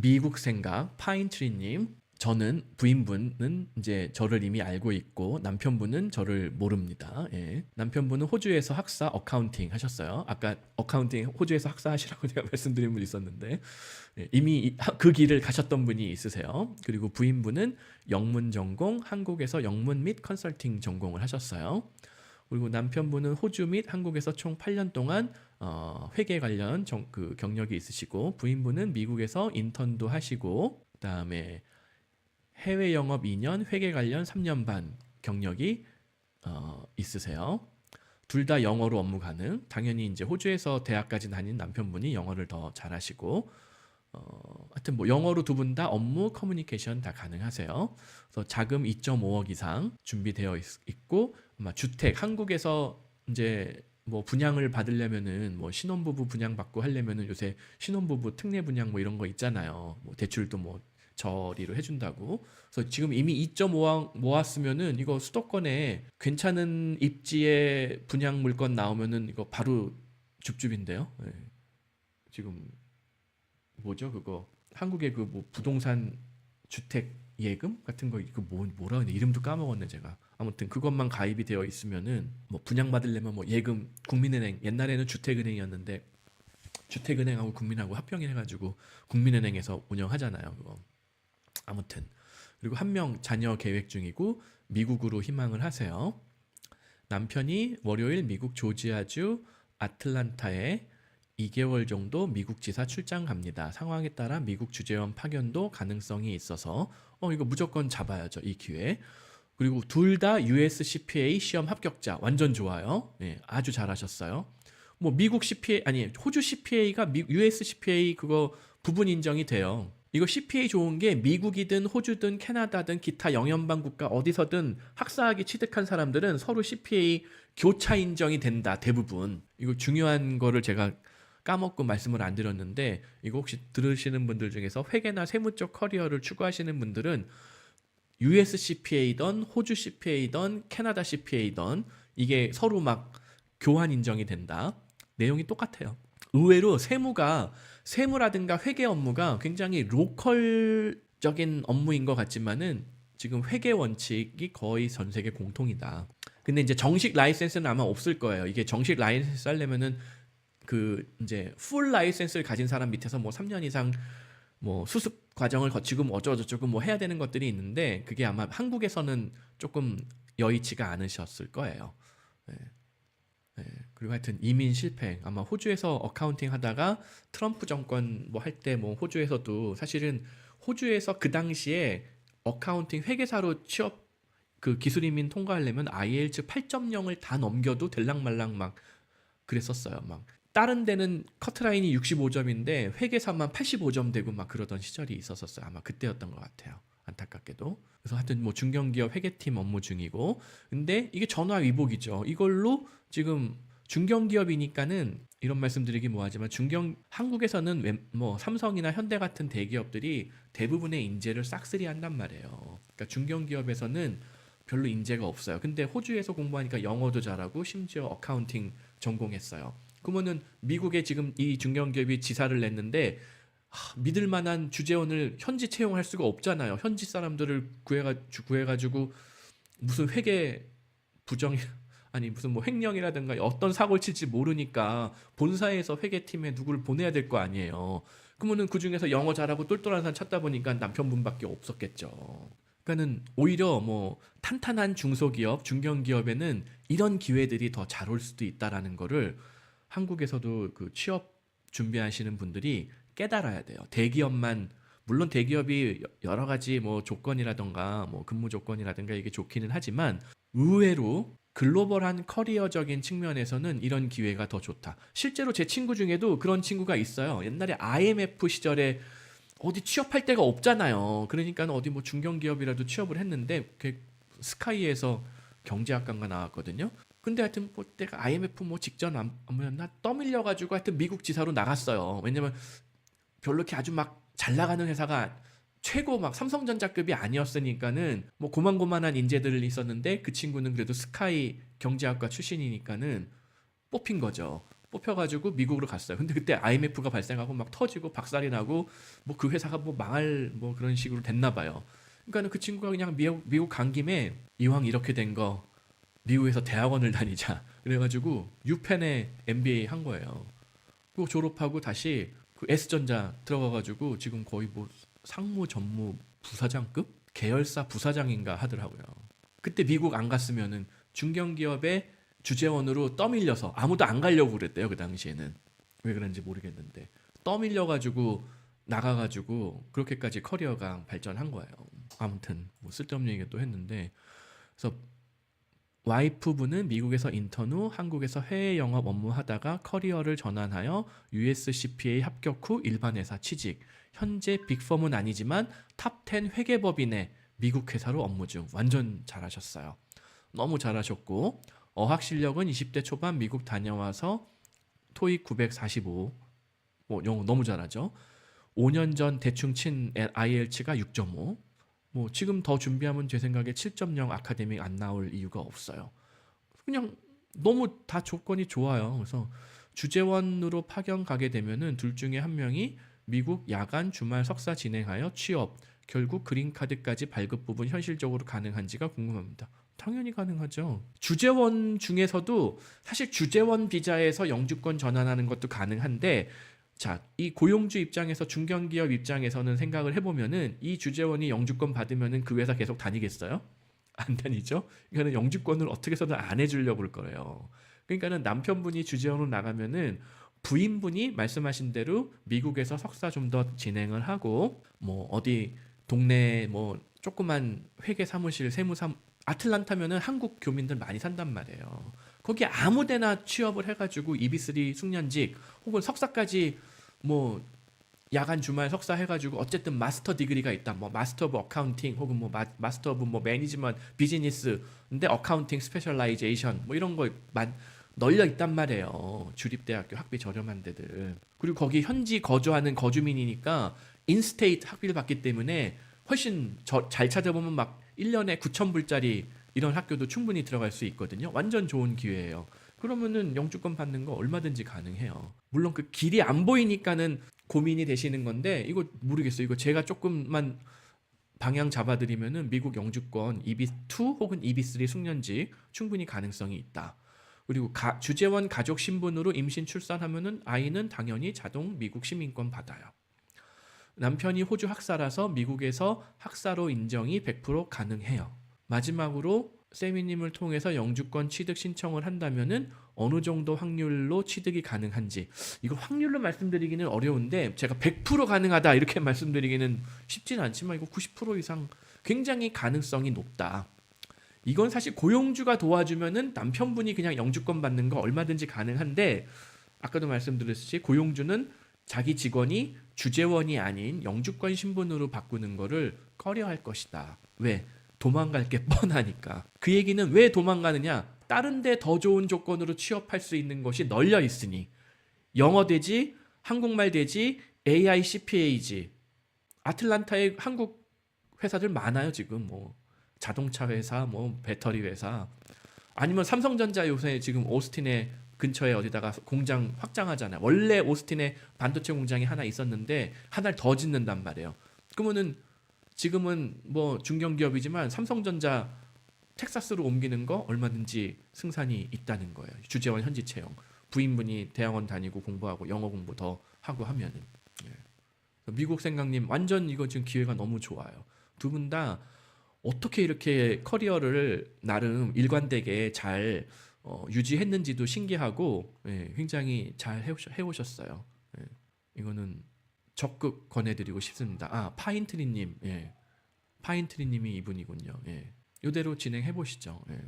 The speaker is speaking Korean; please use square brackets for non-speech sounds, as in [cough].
미국 생각 파인트리님 저는 부인분은 이제 저를 이미 알고 있고 남편분은 저를 모릅니다. 예. 남편분은 호주에서 학사 어카운팅 하셨어요. 아까 어카운팅 호주에서 학사 하시라고 [laughs] 제가 말씀드린 분 있었는데 예, 이미 이- 그 길을 가셨던 분이 있으세요. 그리고 부인분은 영문 전공, 한국에서 영문 및 컨설팅 전공을 하셨어요. 그리고 남편분은 호주 및 한국에서 총 8년 동안 어, 회계 관련 정- 그 경력이 있으시고 부인분은 미국에서 인턴도 하시고 그다음에 해외 영업 2년, 회계 관련 3년 반 경력이 어, 있으세요. 둘 다 영어로 업무 가능. 당연히 이제 호주에서 대학까지 다닌 남편분이 영어를 더 잘하시고 어, 하여튼 뭐 영어로 두 분 다 업무 커뮤니케이션 다 가능하세요. 그래서 자금 2.5억 이상 준비되어 있, 있고 아마 주택 한국에서 이제 뭐 분양을 받으려면은 뭐 신혼부부 분양 받고 하려면은 요새 신혼부부 특례 분양 뭐 이런 거 있잖아요. 뭐 대출도 뭐 저리로 해준다고. 그래서 지금 이미 2.5억 모았으면은 이거 수도권에 괜찮은 입지에 분양 물건 나오면은 이거 바로 줍줍인데요. 예. 지금 뭐죠? 그거? 한국의 그 뭐 부동산 주택 예금 같은 거 그 뭐 뭐라 그러냐? 이름도 까먹었네 제가. 아무튼 그것만 가입이 되어 있으면은 뭐 분양 받으려면 뭐 예금 국민은행 옛날에는 주택은행이었는데 주택은행하고 국민하고 합병해 가지고 국민은행에서 운영하잖아요 그거. 아무튼. 그리고 한 명 자녀 계획 중이고 미국으로 희망을 하세요. 남편이 월요일 미국 조지아주 아틀란타에 2개월 정도 미국 지사 출장 갑니다. 상황에 따라 미국 주재원 파견도 가능성이 있어서 어 이거 무조건 잡아야죠 이 기회. 그리고 둘 다 US CPA 시험 합격자 완전 좋아요. 예, 아주 잘하셨어요. 뭐 미국 CPA 아니 호주 CPA가 미, US CPA 그거 부분 인정이 돼요. 이거 CPA 좋은 게 미국이든 호주든 캐나다든 기타 영연방 국가 어디서든 학사학위 취득한 사람들은 서로 CPA 교차 인정이 된다 대부분. 이거 중요한 거를 제가 까먹고 말씀을 안 드렸는데 이거 혹시 들으시는 분들 중에서 회계나 세무 쪽 커리어를 추구하시는 분들은 US CPA든 호주 CPA든 캐나다 CPA든 이게 서로 막 교환 인정이 된다. 내용이 똑같아요. 의외로 세무가 세무라든가 회계 업무가 굉장히 로컬적인 업무인 것 같지만은 지금 회계 원칙이 거의 전 세계 공통이다. 근데 이제 정식 라이센스는 아마 없을 거예요. 이게 정식 라이센스 하려면은 그 이제 풀 라이센스를 가진 사람 밑에서 뭐 3년 이상 뭐 수습 과정을 거치고 뭐 어쩌고저쩌고 뭐 해야 되는 것들이 있는데 그게 아마 한국에서는 조금 여의치가 않으셨을 거예요. 예. 예. 그리고 하여튼 이민 실패 아마 호주에서 어카운팅 하다가 트럼프 정권 뭐 할 때 뭐 호주에서도 사실은 호주에서 그 당시에 어카운팅 회계사로 취업 그 기술 이민 통과하려면 IELTS 8.0을 다 넘겨도 될랑말랑 막 그랬었어요. 막 다른 데는 커트라인이 65점인데 회계사만 85점 되고 막 그러던 시절이 있었었어요. 아마 그때였던 것 같아요. 안타깝게도. 그래서 하여튼 뭐 중견기업 회계팀 업무 중이고 근데 이게 전화 위복이죠. 이걸로 지금 중견기업이니까는 이런 말씀드리기 뭐하지만 중견 한국에서는 웬- 뭐 삼성이나 현대 같은 대기업들이 대부분의 인재를 싹쓸이 한단 말이에요. 그러니까 중견기업에서는 별로 인재가 없어요. 근데 호주에서 공부하니까 영어도 잘하고 심지어 어카운팅 전공했어요. 그러면은 미국에 지금 이 중견기업이 지사를 냈는데 하, 믿을 만한 주재원을 현지 채용할 수가 없잖아요. 현지 사람들을 구해가 구해가지고 무슨 회계 부정 [laughs] 아니 무슨 뭐 횡령이라든가 어떤 사고를 칠지 모르니까 본사에서 회계팀에 누구를 보내야 될 거 아니에요. 그러면은 그 중에서 영어 잘하고 똘똘한 사람 찾다 보니까 남편분밖에 없었겠죠. 그러니까는 오히려 뭐 탄탄한 중소기업, 중견기업에는 이런 기회들이 더 잘 올 수도 있다라는 거를 한국에서도 그 취업 준비하시는 분들이 깨달아야 돼요. 대기업만 물론 대기업이 여- 여러 가지 뭐 조건이라던가 뭐 근무 조건이라든가 이게 좋기는 하지만 의외로 글로벌한 커리어적인 측면에서는 이런 기회가 더 좋다. 실제로 제 친구 중에도 그런 친구가 있어요. 옛날에 IMF 시절에 어디 취업할 데가 없잖아요. 그러니까 어디 뭐 중견기업이라도 취업을 했는데 그 스카이에서 경제학과가 나왔거든요. 근데 하여튼 뭐 때가 IMF 뭐 직전 안 뭐였나 떠밀려 가지고 하여튼 미국 지사로 나갔어요. 왜냐면 별로 이렇게 아주 막 잘 나가는 회사가 최고 막 삼성전자급이 아니었으니까는 뭐 고만고만한 인재들이 있었는데 그 친구는 그래도 스카이 경제학과 출신이니까는 뽑힌 거죠. 뽑혀가지고 미국으로 갔어요. 근데 그때 IMF가 발생하고 막 터지고 박살이 나고 뭐 그 회사가 뭐 망할 뭐 그런 식으로 됐나 봐요. 그러니까는 그 친구가 그냥 미국, 미국 간 김에 이왕 이렇게 된 거 미국에서 대학원을 다니자 [laughs] 그래가지고 유펜에 MBA 한 거예요. 그거 졸업하고 다시 그 S전자 들어가가지고 지금 거의 뭐 상무 전무 부사장급 계열사 부사장인가 하더라고요. 그때 미국 안 갔으면은 중견기업의 주재원으로 떠밀려서 아무도 안 가려고 그랬대요 그 당시에는 왜 그런지 모르겠는데 떠밀려가지고 나가가지고 그렇게까지 커리어가 발전한 거예요. 아무튼 뭐 쓸데없는 얘기 또 했는데 그래서 와이프분은 미국에서 인턴 후 한국에서 해외 영업 업무하다가 커리어를 전환하여 USCPA 합격 후 일반 회사 취직. 현재 빅펌은 아니지만 탑 10 회계법인의 미국 회사로 업무 중. 완전 잘하셨어요. 너무 잘하셨고 어학 실력은 20대 초반 미국 다녀와서 토익 945. 뭐 영어 너무 잘하죠. 5년 전 대충 친 IELTS가 6.5. 뭐 지금 더 준비하면 제 생각에 7.0 아카데믹 안 나올 이유가 없어요. 그냥 너무 다 조건이 좋아요. 그래서 주재원으로 파견 가게 되면은 둘 중에 한 명이 미국 야간 주말 석사 진행하여 취업, 결국 그린카드까지 발급 부분 현실적으로 가능한지가 궁금합니다. 당연히 가능하죠. 주재원 중에서도 사실 주재원 비자에서 영주권 전환하는 것도 가능한데 자, 이 고용주 입장에서 중견기업 입장에서는 생각을 해보면은 이 주재원이 영주권 받으면은 그 회사 계속 다니겠어요? [laughs] 안 다니죠? 그러니까는 영주권을 어떻게 해서든 안 해주려고 그럴 거예요. 그러니까는 남편분이 주재원으로 나가면은 부인분이 말씀하신 대로 미국에서 석사 좀 더 진행을 하고 뭐 어디 동네 뭐 조그만 회계 사무실 세무 사 아틀란타면은 한국 교민들 많이 산단 말이에요. 거기 아무데나 취업을 해가지고 EB3 숙련직 혹은 석사까지 뭐 야간 주말 석사 해가지고 어쨌든 마스터 디그리가 있다. 뭐 마스터 오브 어카운팅 혹은 뭐 마, 마스터 오브 뭐 매니지먼트 비즈니스 근데 어카운팅 스페셜라이제이션 뭐 이런 거 만 널려 있단 말이에요. 주립대학교 학비 저렴한 데들. 그리고 거기 현지 거주하는 거주민이니까 인스테이트 학비를 받기 때문에 훨씬 저, 잘 찾아보면 막 1년에 9천 불짜리 이런 학교도 충분히 들어갈 수 있거든요. 완전 좋은 기회예요. 그러면은 영주권 받는 거 얼마든지 가능해요. 물론 그 길이 안 보이니까는 고민이 되시는 건데 이거 모르겠어요. 이거 제가 조금만 방향 잡아드리면은 미국 영주권 EB2 혹은 EB3 숙련직 충분히 가능성이 있다. 그리고 가, 주재원 가족 신분으로 임신 출산하면은 아이는 당연히 자동 미국 시민권 받아요. 남편이 호주 학사라서 미국에서 학사로 인정이 100% 가능해요. 마지막으로 세미님을 통해서 영주권 취득 신청을 한다면은 어느 정도 확률로 취득이 가능한지 이거 확률로 말씀드리기는 어려운데 제가 100% 가능하다 이렇게 [laughs] 말씀드리기는 쉽지는 않지만 이거 90% 이상 굉장히 가능성이 높다. 이건 사실 고용주가 도와주면은 남편분이 그냥 영주권 받는 거 얼마든지 가능한데 아까도 말씀드렸듯이 고용주는 자기 직원이 주재원이 아닌 영주권 신분으로 바꾸는 거를 꺼려할 것이다. 왜? 도망갈 게 [laughs] 뻔하니까. 그 얘기는 왜 도망가느냐? 다른 데 더 좋은 조건으로 취업할 수 있는 것이 널려 있으니. 영어 되지, 한국말 되지, AI CPA지. 아틀란타에 한국 회사들 많아요, 지금 뭐. 자동차 회사, 뭐 배터리 회사. 아니면 삼성전자 요새 지금 오스틴에 근처에 어디다가 공장 확장하잖아요. 원래 오스틴에 반도체 공장이 하나 있었는데 하나를 더 짓는단 말이에요. 그러면은 지금은 뭐 중견기업이지만 삼성전자 텍사스로 옮기는 거 얼마든지 승산이 있다는 거예요. 주재원 현지 채용. 부인분이 대학원 다니고 공부하고 영어 공부 더 하고 하면은. 예. 미국 생각님 완전 이거 지금 기회가 너무 좋아요. 두 분 다 어떻게 이렇게 커리어를 나름 일관되게 잘 어, 유지했는지도 신기하고 예, 굉장히 잘 해오셨, 해오셨어요. 예, 이거는 적극 권해드리고 싶습니다. 아 파인트리님, 예, 파인트리님이 이분이군요. 예, 이대로 진행해 보시죠. 예.